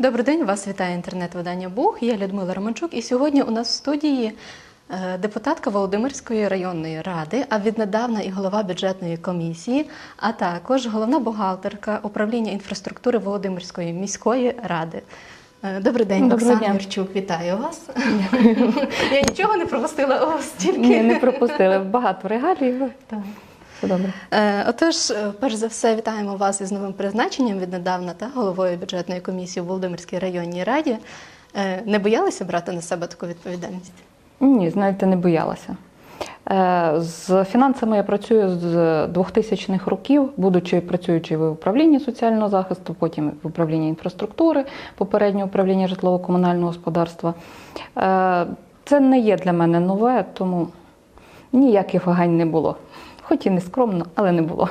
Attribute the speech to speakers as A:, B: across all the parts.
A: Добрий день, вас вітає інтернет-видання Бух. Я Людмила Романчук, і сьогодні у нас в студії е, депутатка Володимирської районної ради, а віднедавна і голова бюджетної комісії, а також головна бухгалтерка управління інфраструктури Володимирської міської ради. Е, Добрий день,
B: Доброго
A: Оксана
B: дня.
A: Юрчук, вітаю вас. Я нічого не пропустила у вас тільки.
B: Ні, не пропустили. Багато регалій.
A: Так.
B: Все добре.
A: Е, Отож, е, перш за все, вітаємо вас із новим призначенням віднедавна та головою бюджетної комісії у Володимирській районній раді. Е, Не боялися брати на себе таку відповідальність?
B: Ні, знаєте, не боялася. Е, З фінансами я працюю з 2000-х років, будучи працюючи в управлінні соціального захисту, потім в управлінні інфраструктури, попереднє управління житлово-комунального господарства. Е, Це не є для мене нове, тому ніяких вагань не було. Хоч і не скромно, але не було.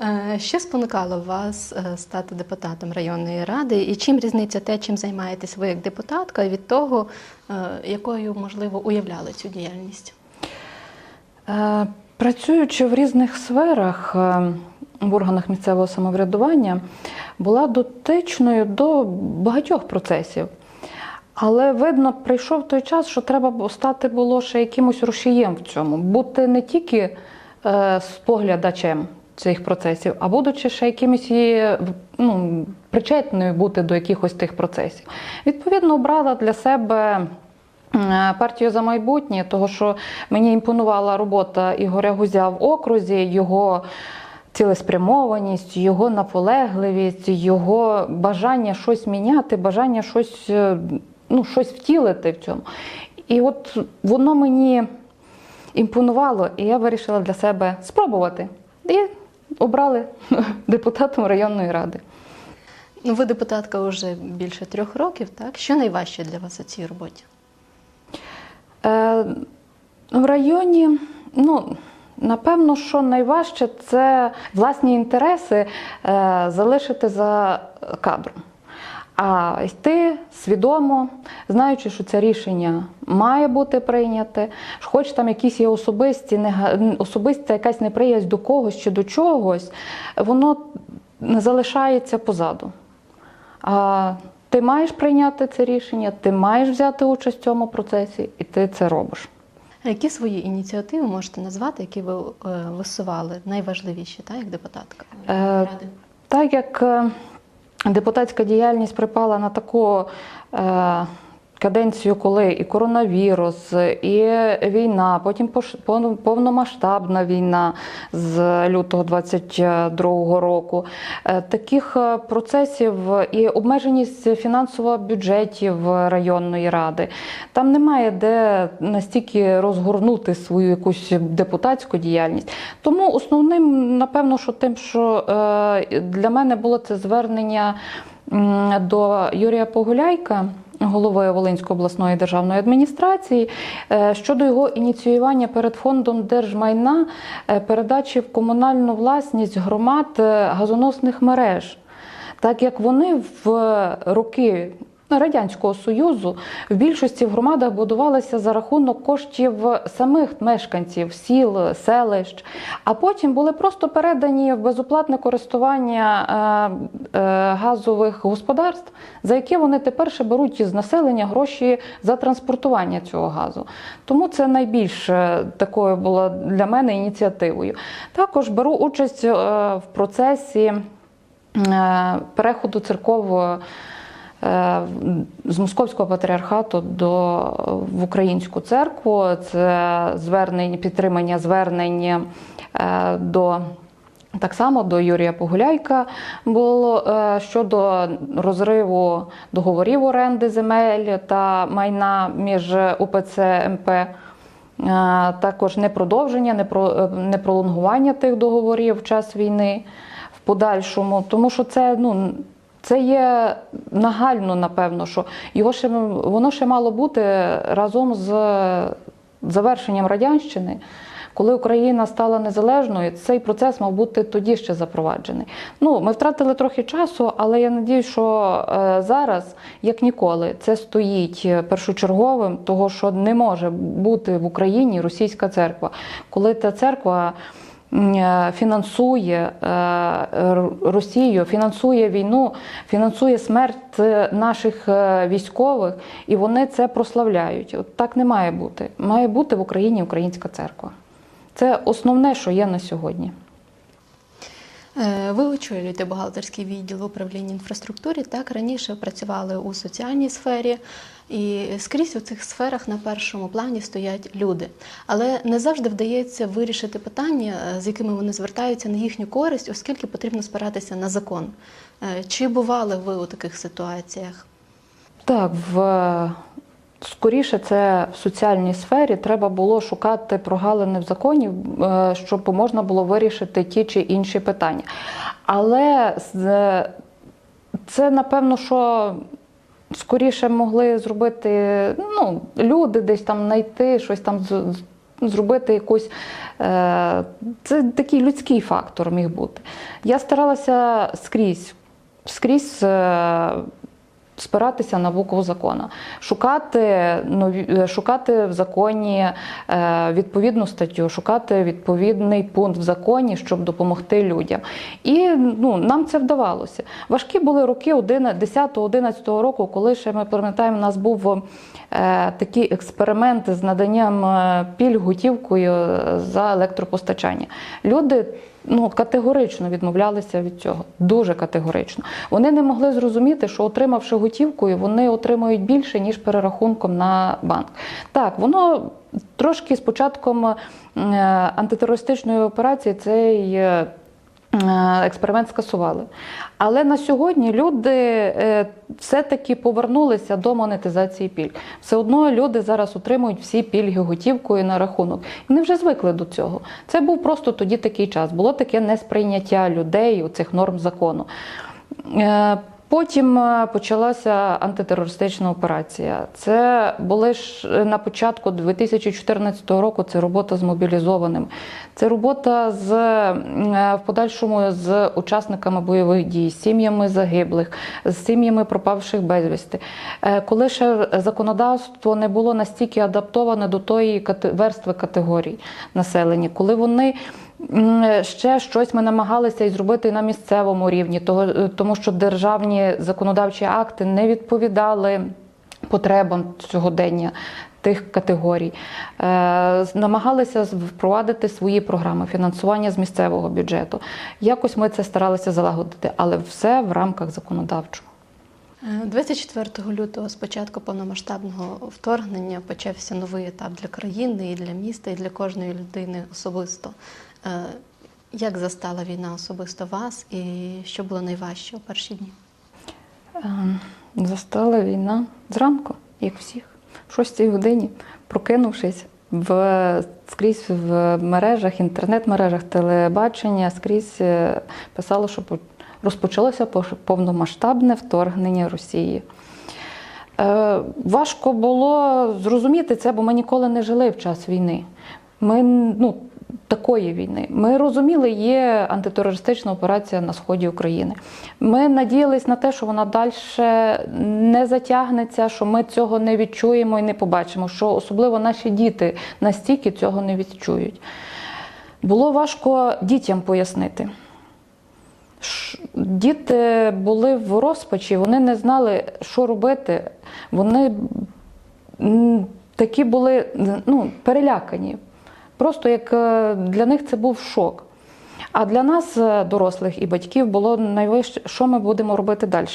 A: Е, Що спонукало вас е, стати депутатом районної ради? І чим різниця те, чим займаєтесь ви як депутатка, від того, е, якою, можливо, уявляли цю діяльність?
B: Працюючи в різних сферах в органах місцевого самоврядування, була дотичною до багатьох процесів. Але видно, прийшов той час, що треба стати було ще якимось рушієм в цьому, бути не тільки е, споглядачем цих процесів, а будучи ще якимось і, ну, причетною бути до якихось тих процесів. Відповідно, обрала для себе Е, партію за майбутнє, того що мені імпонувала робота Ігоря Гузя в окрузі, його цілеспрямованість, його наполегливість, його бажання щось міняти, бажання щось, е, ну, щось втілити в цьому. І от воно мені імпонувало, і я вирішила для себе спробувати. І обрали депутатом районної ради.
A: Ну, ви депутатка вже більше трьох років, так? Що найважче для вас у цій роботі?
B: Е, в районі, ну, напевно, що найважче це власні інтереси е, залишити за кадром. А йти свідомо, знаючи, що це рішення має бути прийняте, хоч там якісь є особисті, особиста якась неприязнь до когось чи до чогось, воно не залишається позаду. А ти маєш прийняти це рішення, ти маєш взяти участь в цьому процесі, і ти це робиш.
A: А Які свої ініціативи можете назвати, які ви е, висували найважливіші, так, як депутатка
B: Е,
A: ради?
B: Так як е, депутатська діяльність припала на таку е, каденцію, коли і коронавірус, і війна, потім повномасштабна війна з лютого 22 року, е, таких е, процесів і обмеженість фінансово бюджетів районної ради. Там немає де настільки розгорнути свою якусь депутатську діяльність. Тому основним, напевно, що тим, що е, для мене було це звернення до Юрія Погуляйка. Голови Волинської обласної державної адміністрації. Е, щодо його ініціювання перед фондом держмайна е, передачі в комунальну власність громад е, газоносних мереж, так як вони в роки Радянського Союзу в більшості в громадах будувалися за рахунок коштів самих мешканців сіл, селищ, а потім були просто передані в безоплатне користування е, е, газових господарств, за які вони тепер ще беруть із населення гроші за транспортування цього газу. Тому це найбільш е, такою була для мене ініціативою. Також беру участь е, в процесі переходу церкового е, з московського патріархату до в українську церкву. Це звернення, підтримання звернень е, до. Так само до Юрія Погуляйка було е, щодо розриву договорів оренди земель та майна між УПЦ МП. Е, Також не продовження, не про е, тих договорів в час війни в подальшому, тому що це ну. Це є нагально, напевно, що його ще воно ще мало бути разом з завершенням радянщини. Коли Україна стала незалежною, цей процес мав бути тоді ще запроваджений. Ну, ми втратили трохи часу, але я надію, що е, зараз, як ніколи, це стоїть першочерговим, того що не може бути в Україні російська церква. Коли та церква е, фінансує е, Росію, фінансує війну, фінансує смерть е, наших е, військових, і вони це прославляють. От так не має бути. Має бути в Україні українська церква. Це основне, що є на сьогодні.
A: Е, Ви очолюєте бухгалтерський відділ в управлінні інфраструктурі. Так раніше працювали у соціальній сфері, і скрізь у цих сферах на першому плані стоять люди. Але не завжди вдається вирішити питання, е, з якими вони звертаються на їхню користь, оскільки потрібно спиратися на закон. Е, Чи бували ви у таких ситуаціях?
B: Так, в скоріше це в соціальній сфері треба було шукати прогалини в законі, е, щоб можна було вирішити ті чи інші питання. Але це напевно, що скоріше могли зробити ну, люди десь там знайти щось там зробити якусь. е, Це такий людський фактор міг бути. Я старалася скрізь, скрізь е, спиратися на букву закону, шукати нові, е, шукати в законі е, відповідну статтю, шукати відповідний пункт в законі, щоб допомогти людям. І ну, нам це вдавалося. Важкі були роки 10-11 року, коли ще ми пам'ятаємо, у нас був е, такий експеримент з наданням пільг готівкою за електропостачання. Люди ну, категорично відмовлялися від цього. Дуже категорично. Вони не могли зрозуміти, що отримавши готівкою, вони отримують більше, ніж перерахунком на банк. Так, воно трошки з початком е, антитерористичної операції цей. Е, е, Експеримент скасували. Але на сьогодні люди е, все-таки повернулися до монетизації пільг. Все одно люди зараз отримують всі пільги готівкою на рахунок. І Вони вже звикли до цього. Це був просто тоді такий час. Було таке несприйняття людей у цих норм закону. Потім е, почалася антитерористична операція. Це були ж е, на початку 2014 року. Це робота з мобілізованими. Це робота з е, в подальшому з учасниками бойових дій, з сім'ями загиблих, з сім'ями пропавших безвісти. Коли ще законодавство не було настільки адаптоване до тої верстви категорій населення, коли вони Ще щось ми намагалися і зробити на місцевому рівні, е, тому що державні законодавчі акти не відповідали потребам сьогодення тих категорій. Е, намагалися впровадити свої програми фінансування з місцевого бюджету. Якось ми це старалися залагодити, але все в рамках законодавчого.
A: Е, 24 лютого, з початку повномасштабного вторгнення, почався новий етап для країни і для міста, і для кожної людини особисто. Е, Як застала війна особисто вас, і що було найважче у перші дні?
B: Ем, Застала війна зранку, як всіх, в 6 годині, прокинувшись в скрізь в мережах, інтернет-мережах, телебачення, скрізь е, писало, що розпочалося повномасштабне вторгнення Росії. Е, Важко було зрозуміти це, бо ми ніколи не жили в час війни. Ми ну, такої війни. Ми розуміли, є антитерористична операція на сході України. Ми надіялись на те, що вона далі не затягнеться, що ми цього не відчуємо і не побачимо, що особливо наші діти настільки цього не відчують. Було важко дітям пояснити. Діти були в розпачі, вони не знали, що робити. Вони такі були ну, перелякані. Просто як е, для них це був шок. А для нас, е, дорослих і батьків, було найвище, що ми будемо робити далі.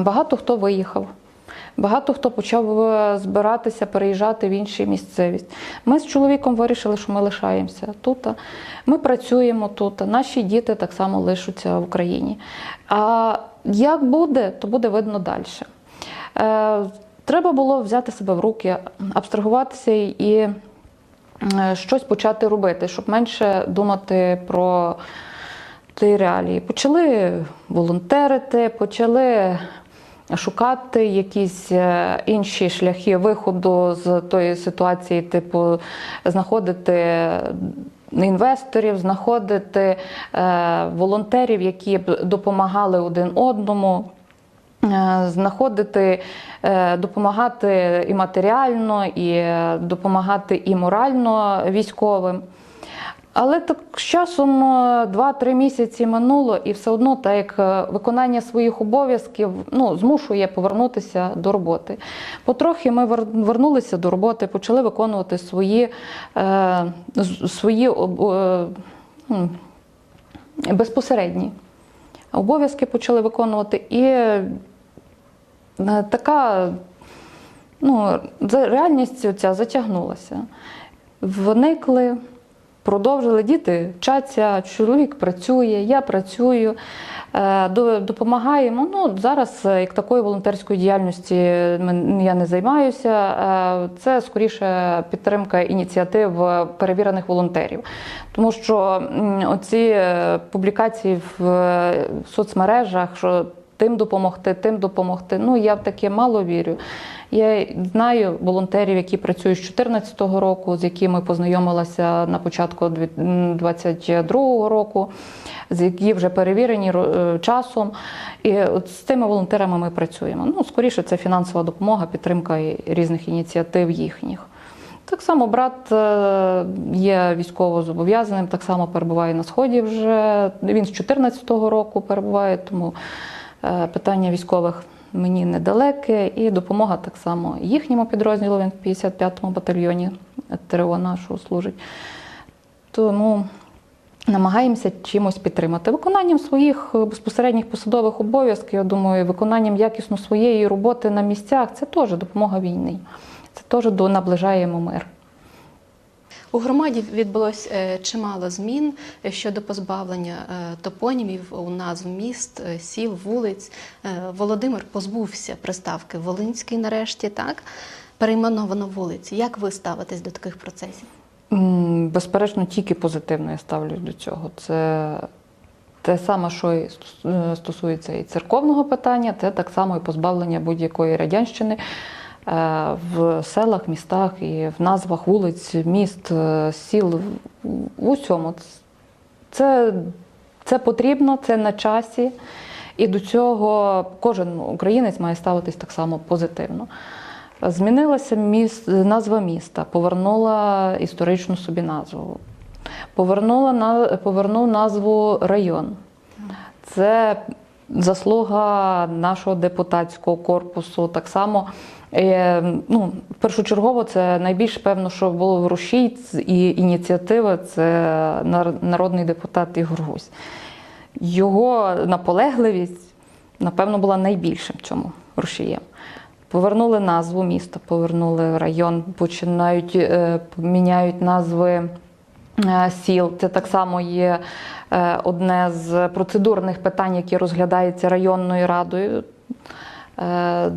B: Багато хто виїхав. Багато хто почав е, збиратися, переїжджати в інші місцевість. Ми з чоловіком вирішили, що ми лишаємося тут. Ми працюємо тут. Наші діти так само лишаться в Україні. А як буде, то буде видно далі. Треба було взяти себе в руки, абстрагуватися і щось почати робити, щоб менше думати про ті реалії. Почали волонтерити, почали шукати якісь е, інші шляхи виходу з тої ситуації, типу знаходити інвесторів, знаходити е, волонтерів, які б допомагали один одному. Е, Знаходити, е, допомагати і матеріально, і е, допомагати і морально військовим. Але так з часом е, 2-3 місяці минуло, і все одно так як виконання своїх обов'язків ну, змушує повернутися до роботи. Потрохи ми вернулися до роботи, почали виконувати свої, е, свої е, безпосередні обов'язки почали виконувати. І така ну, реальність ця затягнулася. Вникли, продовжили, діти вчаться, чоловік працює, я працюю, е, допомагаємо. Ну, зараз е, як такої волонтерської діяльності я не займаюся. Е, Це скоріше підтримка ініціатив е, перевірених волонтерів. Тому що оці е, публікації в е, соцмережах, що тим допомогти, тим допомогти. Ну, я в таке мало вірю. Я знаю волонтерів, які працюють з 2014 року, з якими познайомилася на початку 2022 року, з які вже перевірені е, часом. І от з цими волонтерами ми працюємо. Ну, скоріше, це фінансова допомога, підтримка різних ініціатив їхніх. Так само брат е, є військово зобов'язаним, так само перебуває на сході вже. Він з 2014 року перебуває, тому питання військових мені недалеке, і допомога так само їхньому підрозділу. Він в 55-му батальйоні ТРО нашого служить. Тому намагаємося чимось підтримати. Виконанням своїх е, безпосередніх посадових обов'язків, я думаю, виконанням якісно своєї роботи на місцях це теж допомога війні. Це теж наближаємо мир.
A: У громаді відбулось е, чимало змін е, щодо позбавлення е, топонімів у назв міст, сіл, вулиць. Володимир позбувся приставки Волинський нарешті, так? Перейменовано вулиці. Як ви ставитесь до таких процесів?
B: Безперечно, тільки позитивно я ставлюсь до цього. Це те саме, що і стосується і церковного питання, це так само і позбавлення будь-якої радянщини в селах, містах і в назвах вулиць, міст, е, сіл, в- усьому. Це, це потрібно, це на часі. І до цього кожен українець має ставитись так само позитивно. Змінилася міс... назва міста, повернула історичну собі назву, повернула повернув назву район. Це заслуга нашого депутатського корпусу. Так само, е, ну, першочергово, це найбільш певно, що було в Рушій і ініціатива це народний депутат Ігор Гусь. Його наполегливість, напевно, була найбільшим в цьому рушієм. Повернули назву міста, повернули район, починають е, міняють назви сіл. Це так само є е, одне з процедурних питань, які розглядається районною радою. Е,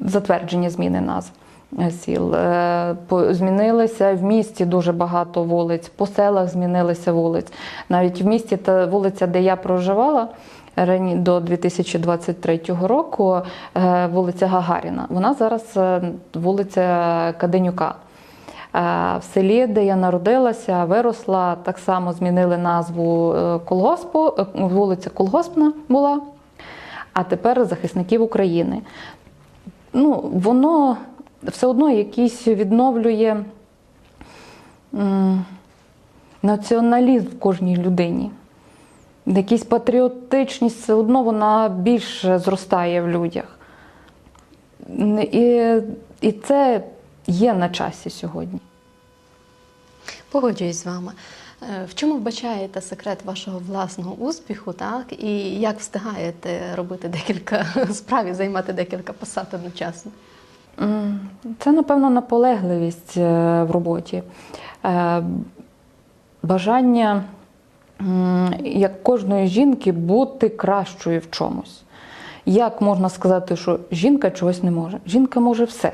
B: Затвердження зміни назв е, сіл. Е, Змінилися в місті дуже багато вулиць, по селах змінилися вулиць. Навіть в місті та вулиця, де я проживала. До 2023 року е, вулиця Гагаріна. Вона зараз е, вулиця Каденюка. Е, В селі, де я народилася, виросла, так само змінили назву е, колгоспу. е, Вулиця Колгоспна була, а тепер захисників України. Ну, воно все одно якийсь відновлює націоналізм в кожній людині. Якась патріотичність все одно вона більше зростає в людях. І, і це є на часі сьогодні.
A: Погоджуюсь з вами. Е, В чому вбачаєте секрет вашого власного успіху, так? І як встигаєте робити декілька справ і займати декілька посад одночасно?
B: Це, напевно, наполегливість е, в роботі. Е, Бажання, як кожної жінки, бути кращою в чомусь. Як можна сказати, що жінка чогось не може? Жінка може все.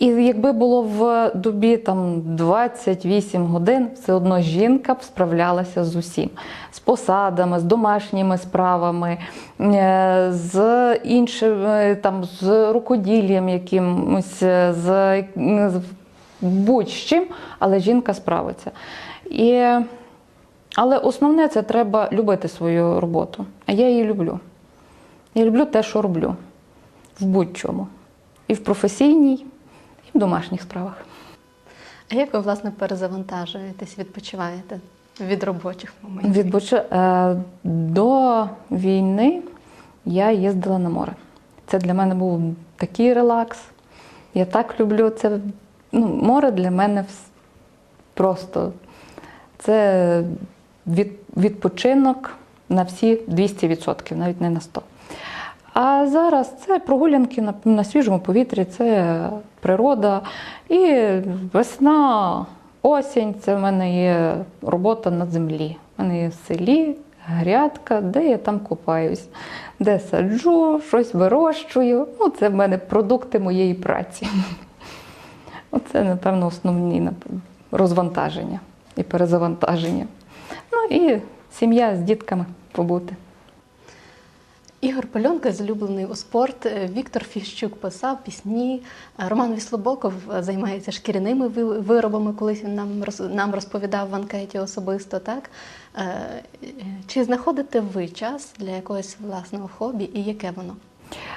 B: І якби було в добі там 28 годин, все одно жінка б справлялася з усім: з посадами, з домашніми справами, е, з іншими там з рукоділлям якимось, е, з будь-чим, але жінка справиться. І, але основне це треба любити свою роботу. А я її люблю. Я люблю те, що роблю в будь-чому. І в професійній, і в домашніх справах.
A: А як ви власне перезавантажуєтесь, відпочиваєте від робочих моментів?
B: Відбуч... е, До війни я їздила на море. Це для мене був такий релакс. Я так люблю це. Ну, море для мене просто це від... відпочинок на всі 200%, навіть не на 100%. А зараз це прогулянки на, на свіжому повітрі, це природа. І весна, осінь це в мене є робота на землі. У мене є в селі грядка, де я там купаюсь, де саджу, щось вирощую. Ну, це в мене продукти моєї праці. Оце, напевно, основні розвантаження і перезавантаження. Ну і сім'я з дітками побути.
A: Ігор Польонка залюблений у спорт. Е, Віктор Фіщук писав пісні. Е, Роман Віслобоков е, займається шкіряними ви- виробами. Колись він нам нам розповідав в анкеті особисто. Так чи знаходите ви час для якогось власного хобі і яке воно?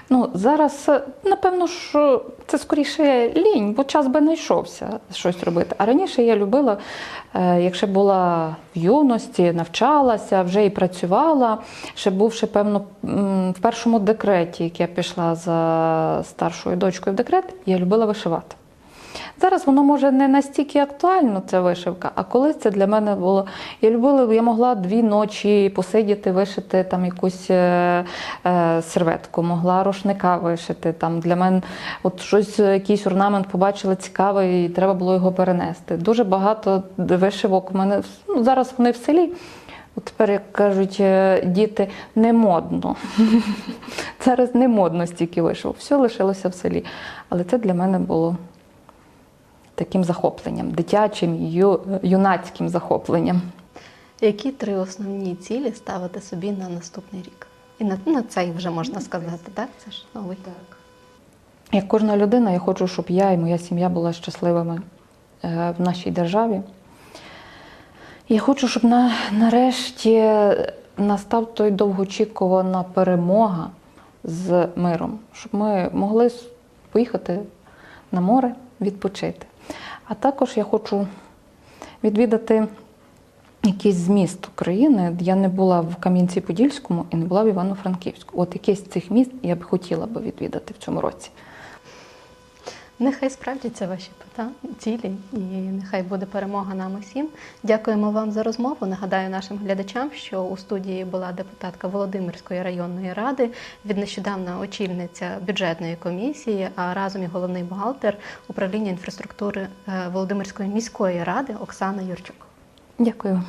B: Ну, зараз, е, напевно, що це скоріше лінь, бо час би знайшовся щось робити. А раніше я любила, е, якщо була в юності, навчалася, вже і працювала, ще бувши, певно, в першому декреті, як я пішла за старшою дочкою в декрет, я любила вишивати. Зараз воно може не настільки актуально, ця вишивка, а колись це для мене було. Я любила, я могла дві ночі посидіти, вишити там якусь е, е, серветку, могла рушника вишити. Там для мене от щось, якийсь орнамент побачила цікавий, і треба було його перенести. Дуже багато вишивок у мене ну, зараз вони в селі. От тепер, як кажуть е, діти, не модно. Зараз не модно стільки вишивок. Все лишилося в селі. Але це для мене було таким захопленням, дитячим, ю, юнацьким захопленням.
A: Які три основні цілі ставите собі на наступний рік? І на, на цей вже можна сказати, так? Це ж новий. Так.
B: Як кожна людина, я хочу, щоб я і моя сім'я була щасливими е, в нашій державі. Я хочу, щоб на, нарешті настав той довгоочікувана перемога з миром, щоб ми могли поїхати на море, відпочити. А також я хочу відвідати якийсь зміст України. Я не була в Кам'янці-Подільському і не була в Івано-Франківську. От якесь з цих міст я б хотіла б відвідати в цьому році.
A: Нехай справдяться ваші цілі, і нехай буде перемога нам усім. Дякуємо вам за розмову. Нагадаю нашим глядачам, що у студії була депутатка Володимирської районної ради, від нещодавна очільниця бюджетної комісії, а разом і головний бухгалтер управління інфраструктури е, Володимирської міської ради Оксана Юрчук.
B: Дякую.